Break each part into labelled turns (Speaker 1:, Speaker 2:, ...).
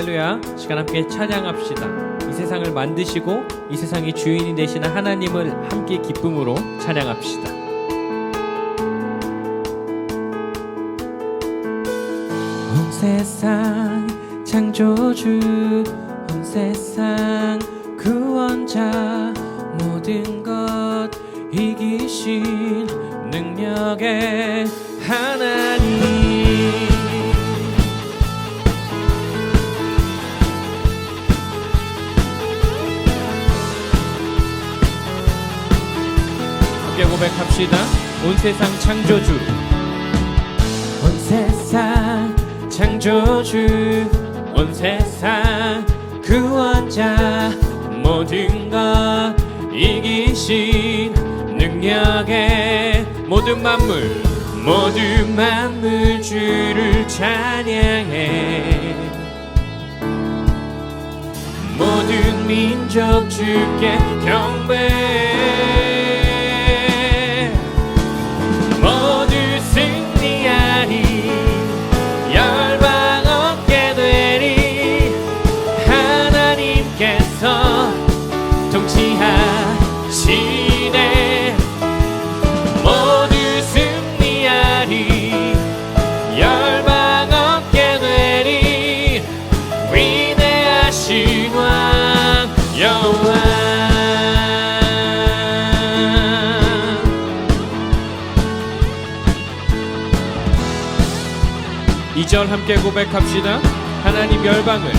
Speaker 1: 할렐루야. 시간 함께 찬양합시다. 이 세상을 만드시고 이 세상의 주인이 되시는 하나님을 함께 기쁨으로 찬양합시다. 온 세상 창조주 온 세상 구원자 모든 것 이기신 능력의 하나님 고백합시다. 온 세상 창조주. 온 세상 창조주. 온 세상 구원자 모든 것 이기신 능력의 모든 만물 모든 만물 주를 찬양해. 모든 민족 주께 경배 2절 함께 고백합시다. 하나님 열방을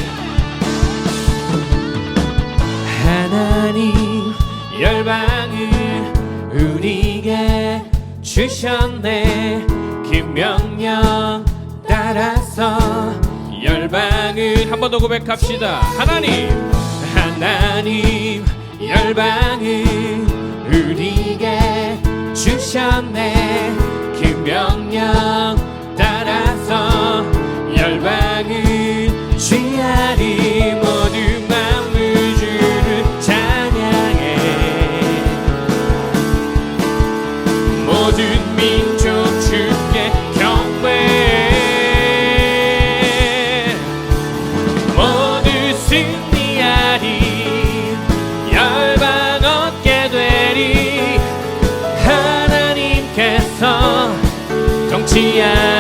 Speaker 1: 하나님 열방을 우리에게 주셨네 그 명령 따라서 열방을 한 번 더 고백합시다. 하나님 하나님 열방을 우리에게 주셨네 그 명령 따라서 열방을 취하리 모든 마음을 주를 찬양해 모든 민족 주께 경배. 모두 승리하리. 열방 얻게 되리. 하나님께서 통치하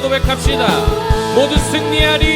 Speaker 1: 고백합시다. 모두 승리하리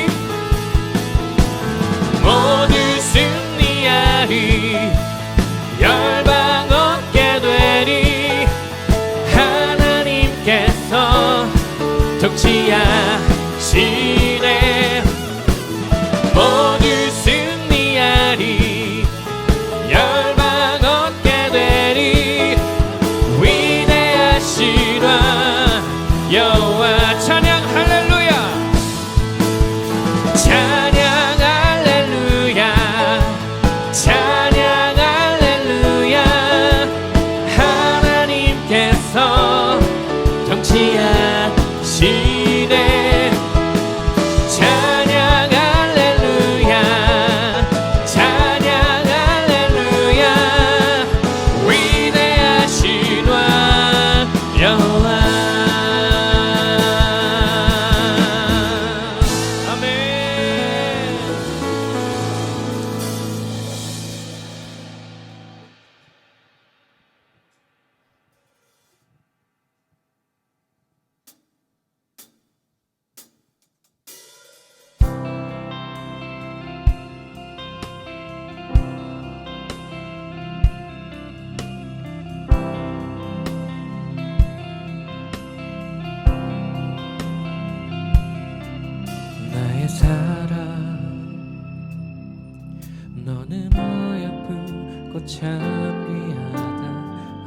Speaker 1: 참 귀하다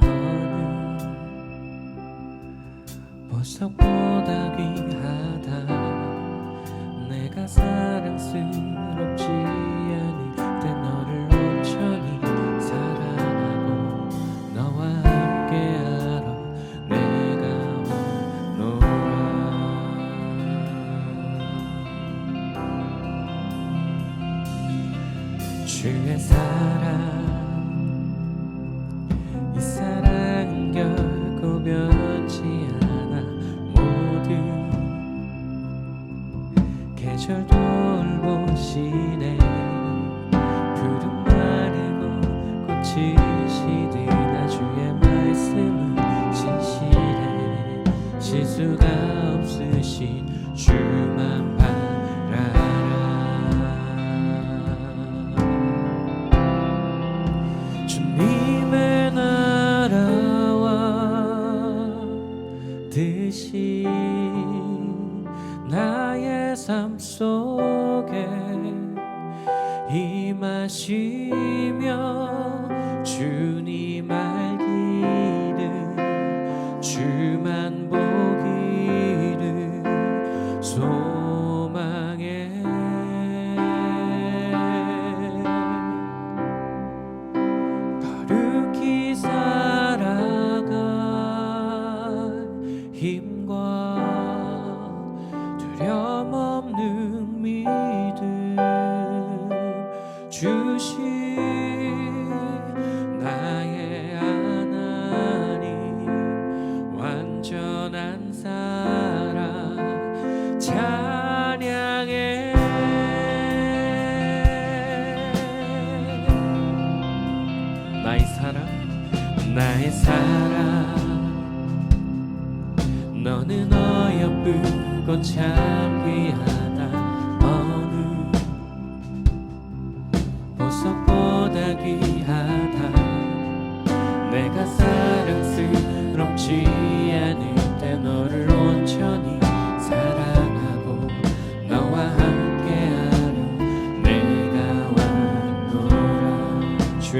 Speaker 1: 어느 보석보다 귀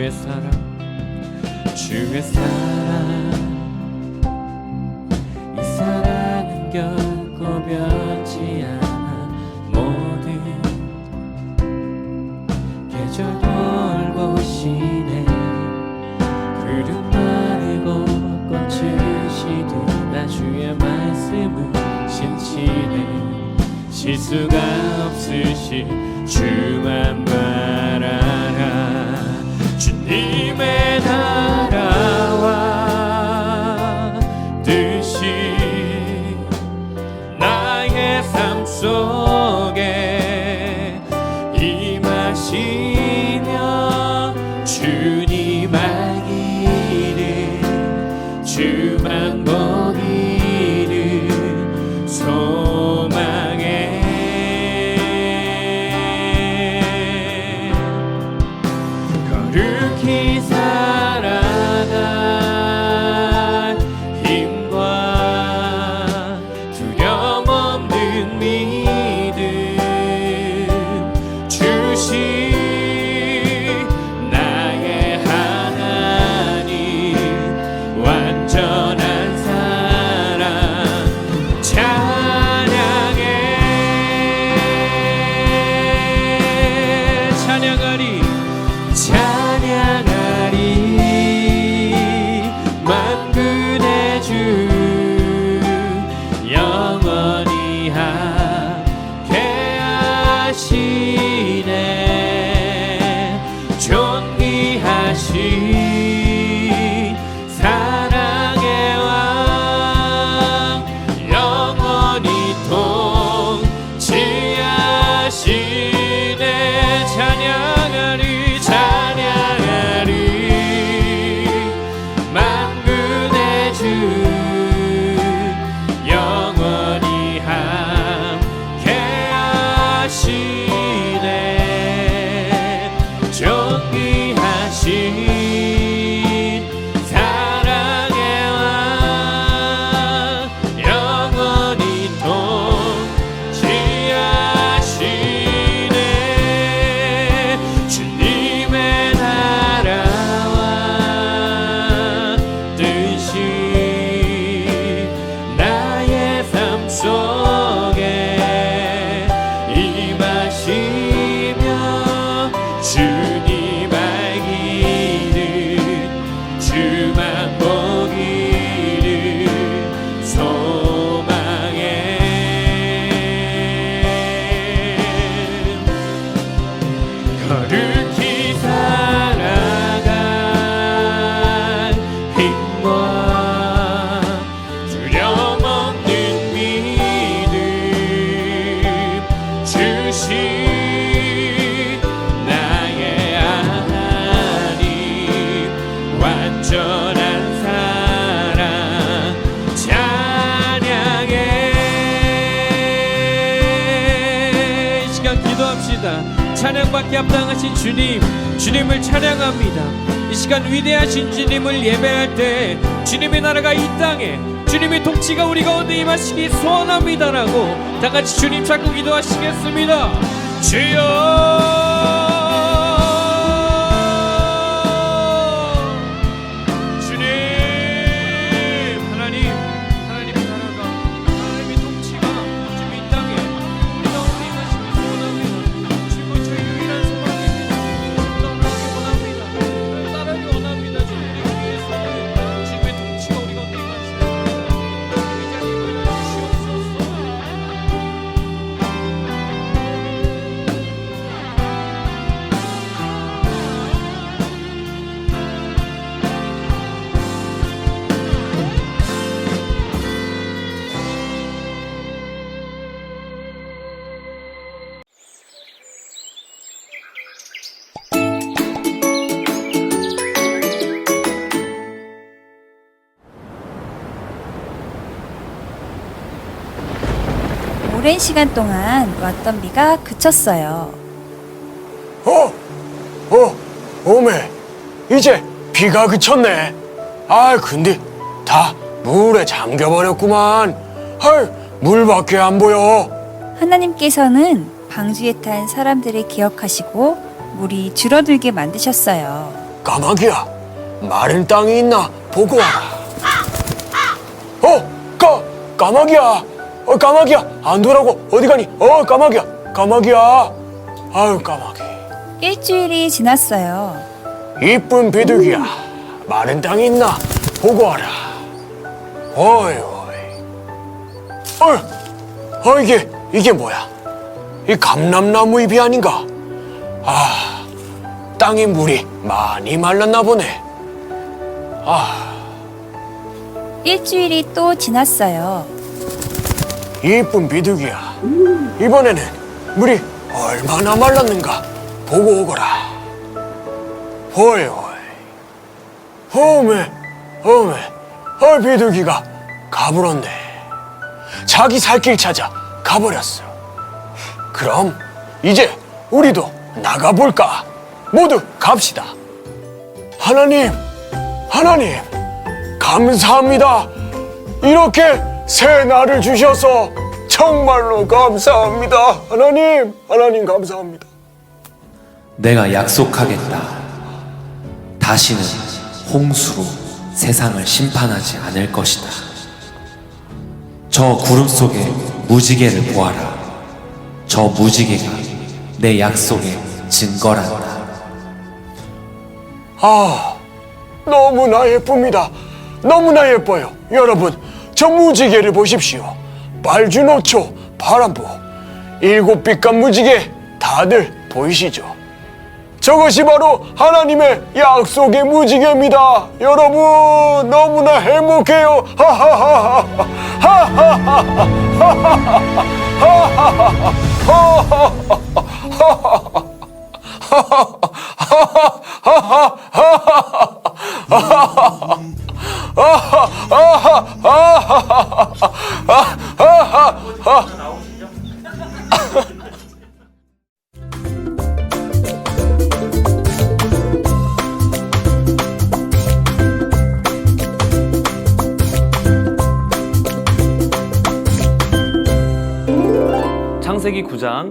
Speaker 1: 주의 사랑 주의 사랑. 이 사랑은 결코 변치 않아. 모든 계절 돌고 시네. 구름 마르고 꽃을 시든나 주의 말씀은 신실해 실수가 없으시 주만 봐 high. 찬양합니다. 찬양받기 합당하신 주님, 주님을 찬양합니다. 이 시간 위대하신 주님을 예배할 때 주님의 나라가 이 땅에 주님의 통치가 우리 가운데 임하시기 소원합니다라고 다 같이 주님 찾고 기도하시겠습니다. 주여!
Speaker 2: 오랜 시간 동안 왔던 비가 그쳤어요.
Speaker 3: 어, 어, 오메, 이제 비가 그쳤네. 아, 근데 다 물에 잠겨버렸구만. 헐, 물밖에 안 보여.
Speaker 2: 하나님께서는 방주에 탄 사람들을 기억하시고 물이 줄어들게 만드셨어요.
Speaker 3: 까마귀야, 마른 땅이 있나 보고 와라. 어, 까, 까마귀야, 어, 까마귀야, 안 돌아고. 어디 가니? 어, 까마귀야, 까마귀야. 아유, 까마귀.
Speaker 2: 일주일이 지났어요.
Speaker 3: 이쁜 비둘기야. 마른 땅이 있나? 보고 와라. 어이 어이. 어이 어 이게 이게 뭐야? 이 감람나무 잎이 아닌가? 아 땅에 물이 많이 말랐나 보네.
Speaker 2: 일주일이 또 지났어요.
Speaker 3: 이쁜 비둘기야. 이번에는 물이 얼마나 말랐는가 보고 오거라. 어이 어메 어메 어 비둘기가 가버렸네. 자기 살 길 찾아 가버렸어. 그럼 이제 우리도 나가볼까? 모두 갑시다. 하나님 하나님 감사합니다. 이렇게 새 날을 주셔서 정말로 감사합니다 하나님 하나님 감사합니다
Speaker 4: 내가 약속하겠다. 다시는 홍수로 세상을 심판하지 않을 것이다. 저 구름 속에 무지개를 보아라. 저 무지개가 내 약속의 증거란다.
Speaker 3: 아, 너무나 예쁩니다. 너무나 예뻐요. 여러분, 저 무지개를 보십시오. 빨주노초, 파란보, 일곱 빛깔 무지개 다들 보이시죠? 저것이 바로 하나님의 약속의 무지개입니다. 여러분, 너무나 행복해요. 하하하하.
Speaker 5: 창세기 9장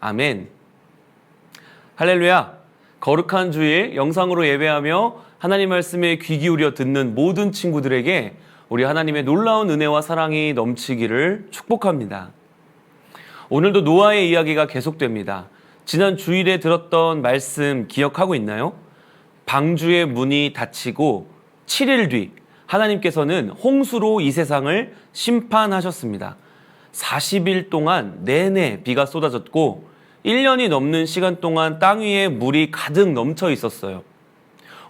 Speaker 5: 아멘. 할렐루야. 거룩한 주일 영상으로 예배하며 하나님 말씀에 귀 기울여 듣는 모든 친구들에게 우리 하나님의 놀라운 은혜와 사랑이 넘치기를 축복합니다. 오늘도 노아의 이야기가 계속됩니다. 지난 주일에 들었던 말씀 기억하고 있나요? 방주의 문이 닫히고 7일 뒤 하나님께서는 홍수로 이 세상을 심판하셨습니다. 40일 동안 내내 비가 쏟아졌고 1년이 넘는 시간 동안 땅 위에 물이 가득 넘쳐 있었어요.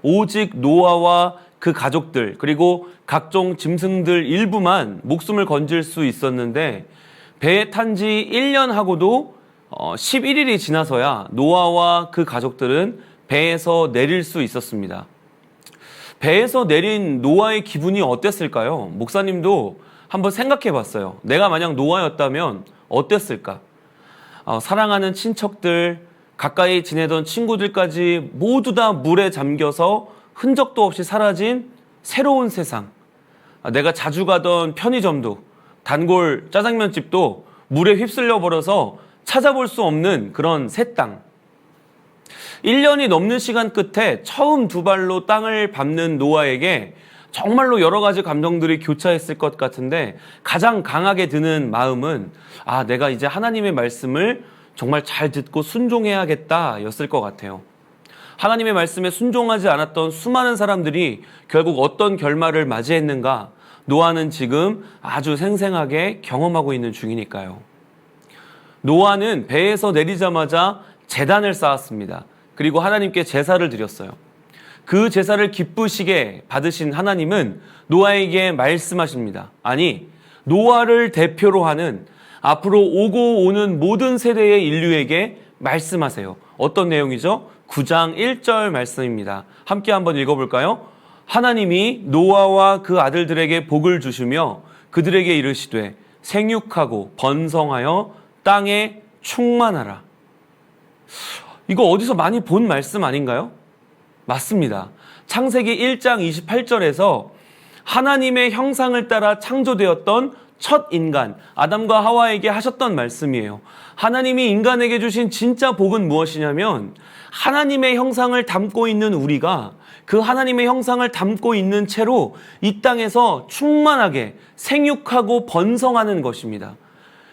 Speaker 5: 오직 노아와 그 가족들 그리고 각종 짐승들 일부만 목숨을 건질 수 있었는데 배에 탄 지 1년 하고도 어, 11일이 지나서야 노아와 그 가족들은 배에서 내릴 수 있었습니다. 배에서 내린 노아의 기분이 어땠을까요? 목사님도 한번 생각해 봤어요. 내가 만약 노아였다면 어땠을까? 어, 사랑하는 친척들, 가까이 지내던 친구들까지 모두 다 물에 잠겨서 흔적도 없이 사라진 새로운 세상. 아, 내가 자주 가던 편의점도, 단골 짜장면 집도 물에 휩쓸려 버려서 찾아볼 수 없는 그런 새 땅. 1년이 넘는 시간 끝에 처음 두 발로 땅을 밟는 노아에게 정말로 여러 가지 감정들이 교차했을 것 같은데 가장 강하게 드는 마음은 아, 내가 이제 하나님의 말씀을 정말 잘 듣고 순종해야겠다 였을 것 같아요. 하나님의 말씀에 순종하지 않았던 수많은 사람들이 결국 어떤 결말을 맞이했는가 노아는 지금 아주 생생하게 경험하고 있는 중이니까요. 노아는 배에서 내리자마자 재단을 쌓았습니다. 그리고 하나님께 제사를 드렸어요. 그 제사를 기쁘시게 받으신 하나님은 노아에게 말씀하십니다. 아니, 노아를 대표로 하는 앞으로 오고 오는 모든 세대의 인류에게 말씀하세요. 어떤 내용이죠? 9장 1절 말씀입니다. 함께 한번 읽어볼까요? 하나님이 노아와 그 아들들에게 복을 주시며 그들에게 이르시되 생육하고 번성하여 땅에 충만하라. 이거 어디서 많이 본 말씀 아닌가요? 맞습니다. 창세기 1장 28절에서 하나님의 형상을 따라 창조되었던 첫 인간, 아담과 하와에게 하셨던 말씀이에요. 하나님이 인간에게 주신 진짜 복은 무엇이냐면 하나님의 형상을 담고 있는 우리가 그 하나님의 형상을 담고 있는 채로 이 땅에서 충만하게 생육하고 번성하는 것입니다.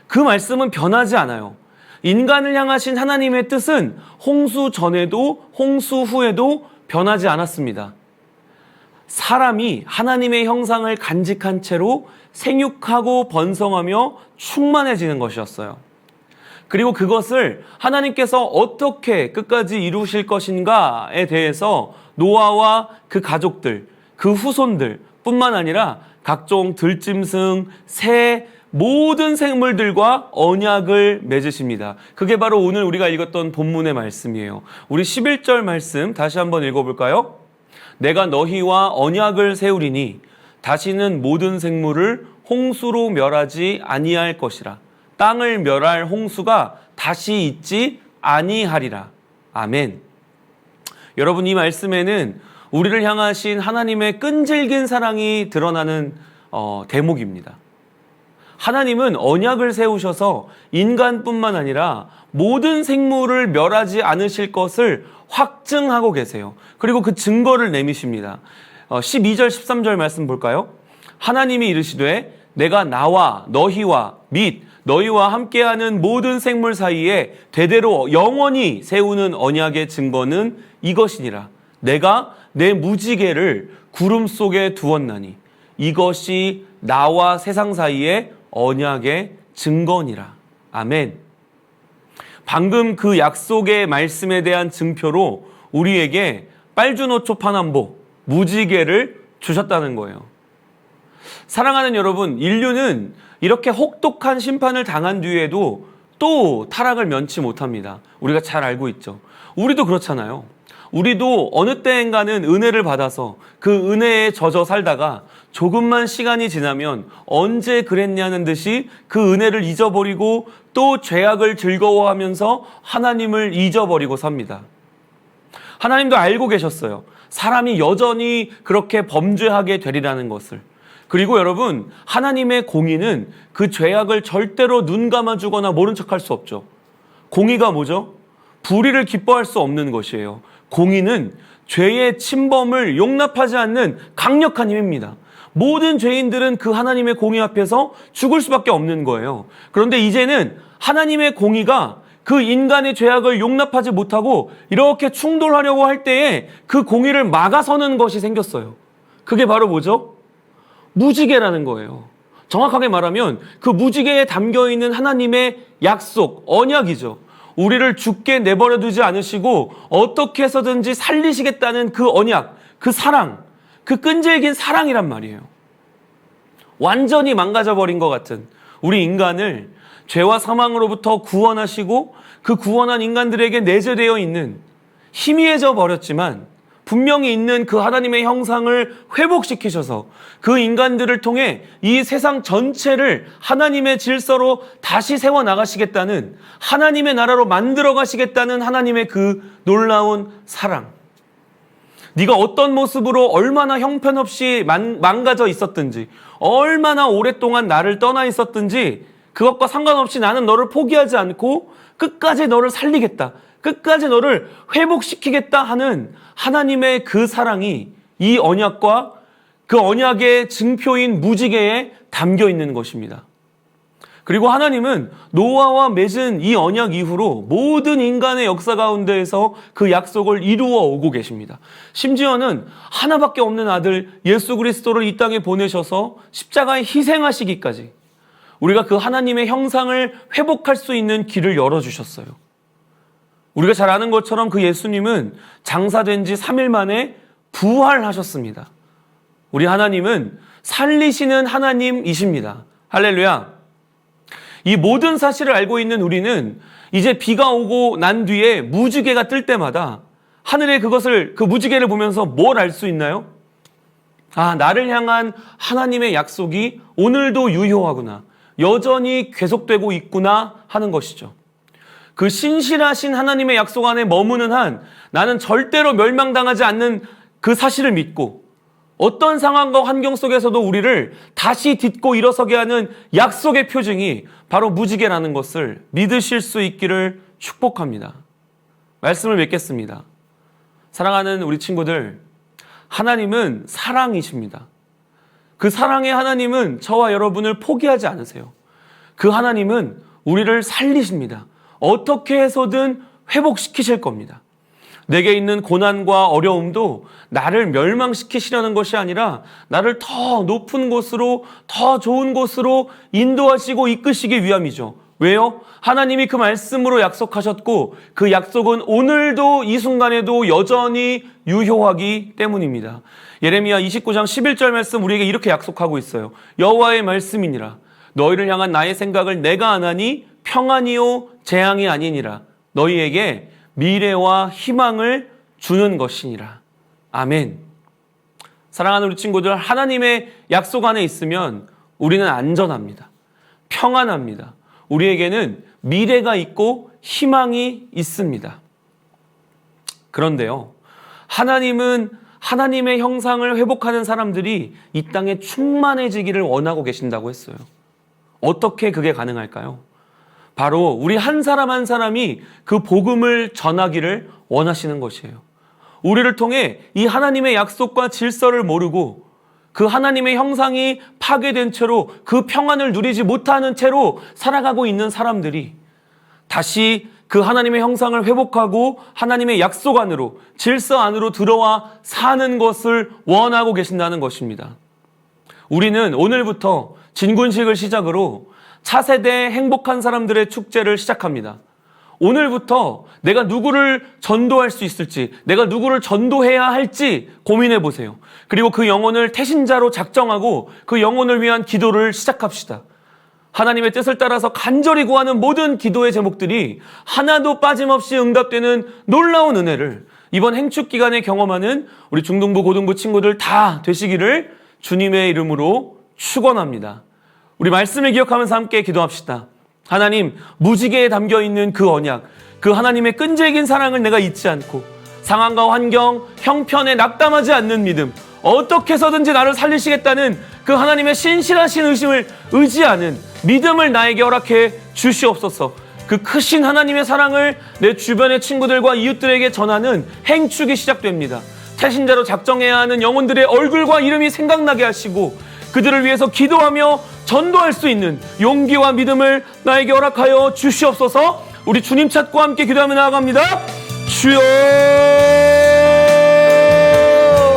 Speaker 5: 그 말씀은 변하지 않아요. 인간을 향하신 하나님의 뜻은 홍수 전에도 홍수 후에도 변하지 않았습니다. 사람이 하나님의 형상을 간직한 채로 생육하고 번성하며 충만해지는 것이었어요. 그리고 그것을 하나님께서 어떻게 끝까지 이루실 것인가에 대해서 노아와 그 가족들, 그 후손들 뿐만 아니라 각종 들짐승, 새, 모든 생물들과 언약을 맺으십니다. 그게 바로 오늘 우리가 읽었던 본문의 말씀이에요. 우리 11절 말씀 다시 한번 읽어볼까요? 내가 너희와 언약을 세우리니 다시는 모든 생물을 홍수로 멸하지 아니할 것이라. 땅을 멸할 홍수가 다시 있지 아니하리라. 아멘. 여러분 이 말씀에는 우리를 향하신 하나님의 끈질긴 사랑이 드러나는 어, 대목입니다. 하나님은 언약을 세우셔서 인간뿐만 아니라 모든 생물을 멸하지 않으실 것을 확증하고 계세요. 그리고 그 증거를 내미십니다. 어, 12절, 13절 말씀 볼까요? 하나님이 이르시되 내가 나와 너희와 및 너희와 함께하는 모든 생물 사이에 대대로 영원히 세우는 언약의 증거는 이것이니라. 내가 내 무지개를 구름 속에 두었나니 이것이 나와 세상 사이에 언약의 증거니라. 아멘. 방금 그 약속의 말씀에 대한 증표로 우리에게 빨주노 초 파남보 무지개를 주셨다는 거예요. 사랑하는 여러분, 인류는 이렇게 혹독한 심판을 당한 뒤에도 또 타락을 면치 못합니다. 우리가 잘 알고 있죠. 우리도 그렇잖아요. 우리도 어느 때인가는 은혜를 받아서 그 은혜에 젖어 살다가 조금만 시간이 지나면 언제 그랬냐는 듯이 그 은혜를 잊어버리고 또 죄악을 즐거워하면서 하나님을 잊어버리고 삽니다. 하나님도 알고 계셨어요. 사람이 여전히 그렇게 범죄하게 되리라는 것을. 그리고 여러분, 하나님의 공의는 그 죄악을 절대로 눈 감아주거나 모른 척 할 수 없죠. 공의가 뭐죠? 불의를 기뻐할 수 없는 것이에요. 공의는 죄의 침범을 용납하지 않는 강력한 힘입니다. 모든 죄인들은 그 하나님의 공의 앞에서 죽을 수밖에 없는 거예요. 그런데 이제는 하나님의 공의가 그 인간의 죄악을 용납하지 못하고 이렇게 충돌하려고 할 때에 그 공의를 막아서는 것이 생겼어요. 그게 바로 뭐죠? 무지개라는 거예요. 정확하게 말하면 그 무지개에 담겨 있는 하나님의 약속, 언약이죠. 우리를 죽게 내버려 두지 않으시고 어떻게 해서든지 살리시겠다는 그 언약, 그 사랑, 그 끈질긴 사랑이란 말이에요. 완전히 망가져버린 것 같은 우리 인간을 죄와 사망으로부터 구원하시고 그 구원한 인간들에게 내재되어 있는 희미해져 버렸지만 분명히 있는 그 하나님의 형상을 회복시키셔서 그 인간들을 통해 이 세상 전체를 하나님의 질서로 다시 세워 나가시겠다는 하나님의 나라로 만들어 가시겠다는 하나님의 그 놀라운 사랑. 네가 어떤 모습으로 얼마나 형편없이 만- 망가져 있었든지 얼마나 오랫동안 나를 떠나 있었든지 그것과 상관없이 나는 너를 포기하지 않고 끝까지 너를 살리겠다. 끝까지 너를 회복시키겠다 하는 하나님의 그 사랑이 이 언약과 그 언약의 증표인 무지개에 담겨 있는 것입니다. 그리고 하나님은 노아와 맺은 이 언약 이후로 모든 인간의 역사 가운데에서 그 약속을 이루어 오고 계십니다. 심지어는 하나밖에 없는 아들 예수 그리스도를 이 땅에 보내셔서 십자가에 희생하시기까지 우리가 그 하나님의 형상을 회복할 수 있는 길을 열어주셨어요. 우리가 잘 아는 것처럼 그 예수님은 장사된 지 3일 만에 부활하셨습니다. 우리 하나님은 살리시는 하나님이십니다. 할렐루야. 이 모든 사실을 알고 있는 우리는 이제 비가 오고 난 뒤에 무지개가 뜰 때마다 하늘에 그것을 그 무지개를 보면서 뭘 알 수 있나요? 아, 나를 향한 하나님의 약속이 오늘도 유효하구나. 여전히 계속되고 있구나 하는 것이죠. 그 신실하신 하나님의 약속 안에 머무는 한 나는 절대로 멸망당하지 않는 그 사실을 믿고 어떤 상황과 환경 속에서도 우리를 다시 딛고 일어서게 하는 약속의 표징이 바로 무지개라는 것을 믿으실 수 있기를 축복합니다. 말씀을 맺겠습니다. 사랑하는 우리 친구들, 하나님은 사랑이십니다. 그 사랑의 하나님은 저와 여러분을 포기하지 않으세요. 그 하나님은 우리를 살리십니다. 어떻게 해서든 회복시키실 겁니다. 내게 있는 고난과 어려움도 나를 멸망시키시려는 것이 아니라 나를 더 높은 곳으로 더 좋은 곳으로 인도하시고 이끄시기 위함이죠. 왜요? 하나님이 그 말씀으로 약속하셨고 그 약속은 오늘도 이 순간에도 여전히 유효하기 때문입니다. 예레미야 29장 11절 말씀 우리에게 이렇게 약속하고 있어요. 여호와의 말씀이니라 너희를 향한 나의 생각을 내가 안하니 평안이요 재앙이 아니니라 너희에게 미래와 희망을 주는 것이니라. 아멘. 사랑하는 우리 친구들, 하나님의 약속 안에 있으면 우리는 안전합니다. 평안합니다. 우리에게는 미래가 있고 희망이 있습니다. 그런데요, 하나님은 하나님의 형상을 회복하는 사람들이 이 땅에 충만해지기를 원하고 계신다고 했어요. 어떻게 그게 가능할까요? 바로 우리 한 사람 한 사람이 그 복음을 전하기를 원하시는 것이에요. 우리를 통해 이 하나님의 약속과 질서를 모르고 그 하나님의 형상이 파괴된 채로 그 평안을 누리지 못하는 채로 살아가고 있는 사람들이 다시 그 하나님의 형상을 회복하고 하나님의 약속 안으로 질서 안으로 들어와 사는 것을 원하고 계신다는 것입니다. 우리는 오늘부터 진군식을 시작으로 차세대 행복한 사람들의 축제를 시작합니다. 오늘부터 내가 누구를 전도할 수 있을지, 내가 누구를 전도해야 할지 고민해 보세요. 그리고 그 영혼을 태신자로 작정하고 그 영혼을 위한 기도를 시작합시다. 하나님의 뜻을 따라서 간절히 구하는 모든 기도의 제목들이 하나도 빠짐없이 응답되는 놀라운 은혜를 이번 행축 기간에 경험하는 우리 중등부, 고등부 친구들 다 되시기를 주님의 이름으로 축원합니다. 우리 말씀을 기억하면서 함께 기도합시다. 하나님, 무지개에 담겨 있는 그 언약, 그 하나님의 끈질긴 사랑을 내가 잊지 않고 상황과 환경, 형편에 낙담하지 않는 믿음, 어떻게 해서든지 나를 살리시겠다는 그 하나님의 신실하신 의심을 의지하는 믿음을 나에게 허락해 주시옵소서. 그 크신 하나님의 사랑을 내 주변의 친구들과 이웃들에게 전하는 행축이 시작됩니다. 태신자로 작정해야 하는 영혼들의 얼굴과 이름이 생각나게 하시고 그들을 위해서 기도하며 전도할 수 있는 용기와 믿음을 나에게 허락하여 주시옵소서. 우리 주님 찾고 함께 기도하며 나아갑니다. 주여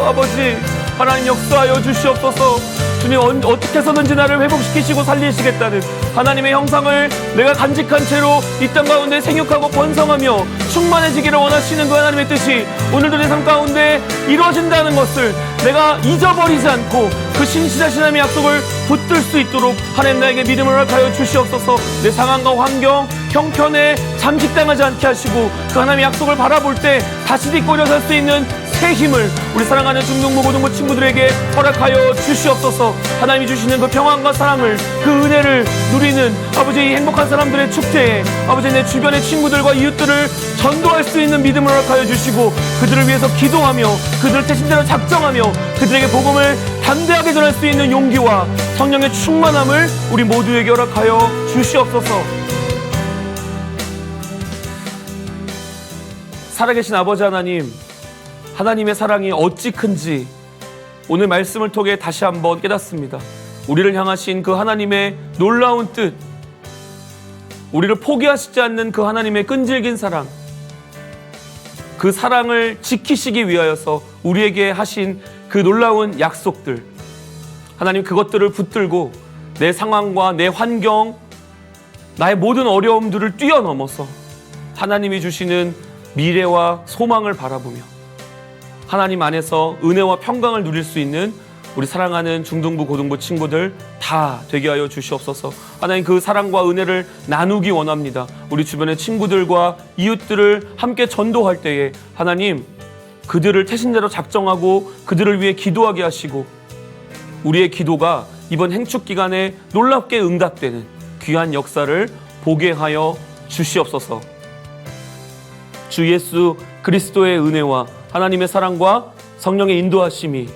Speaker 5: 아버지 하나님 역사하여 주시옵소서 언- 어떻게 해서든지 나를 회복시키시고 살리시겠다는 하나님의 형상을 내가 간직한 채로 이 땅 가운데 생육하고 번성하며 충만해지기를 원하시는 그 하나님의 뜻이 오늘도 내 삶 가운데 이루어진다는 것을 내가 잊어버리지 않고 그 신실하신 약속을 붙들 수 있도록 하나님 나에게 믿음을 허락하여 주시옵소서. 내 상황과 환경 형편에 잠식당하지 않게 하시고 그 하나님의 약속을 바라볼 때 다시 딛고 일어설 수 있는 새 힘을 우리 사랑하는 중등부 고등부 친구들에게 허락하여 주시옵소서. 하나님이 주시는 그 평안과 사랑을 그 은혜를 누리는 아버지 이 행복한 사람들의 축제에 아버지 내 주변의 친구들과 이웃들을 전도할 수 있는 믿음을 허락하여 주시고 그들을 위해서 기도하며 그들을 대신대로 작정하며 그들에게 복음을 담대하게 전할 수 있는 용기와 성령의 충만함을 우리 모두에게 허락하여 주시옵소서. 살아계신 아버지 하나님 하나님의 사랑이 어찌 큰지 오늘 말씀을 통해 다시 한번 깨닫습니다. 우리를 향하신 그 하나님의 놀라운 뜻, 우리를 포기하시지 않는 그 하나님의 끈질긴 사랑, 그 사랑을 지키시기 위하여서 우리에게 하신 그 놀라운 약속들, 하나님 그것들을 붙들고 내 상황과 내 환경, 나의 모든 어려움들을 뛰어넘어서 하나님이 주시는 미래와 소망을 바라보며 하나님 안에서 은혜와 평강을 누릴 수 있는 우리 사랑하는 중등부 고등부 친구들 다 되게 하여 주시옵소서. 하나님 그 사랑과 은혜를 나누기 원합니다. 우리 주변의 친구들과 이웃들을 함께 전도할 때에 하나님 그들을 태신자로 작정하고 그들을 위해 기도하게 하시고 우리의 기도가 이번 행축 기간에 놀랍게 응답되는 귀한 역사를 보게 하여 주시옵소서. 주 예수 그리스도의 은혜와 하나님의 사랑과 성령의 인도하심이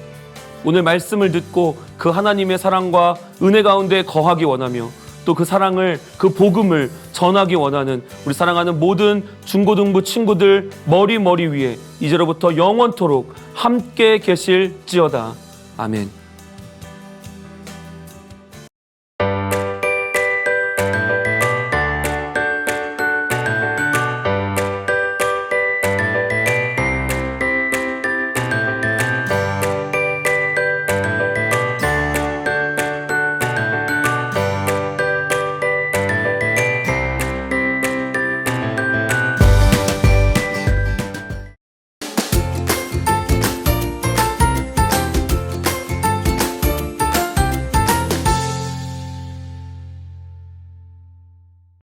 Speaker 5: 오늘 말씀을 듣고 그 하나님의 사랑과 은혜 가운데 거하기 원하며 또 그 사랑을 그 복음을 전하기 원하는 우리 사랑하는 모든 중고등부 친구들 머리 머리 위에 이제로부터 영원토록 함께 계실지어다 아멘.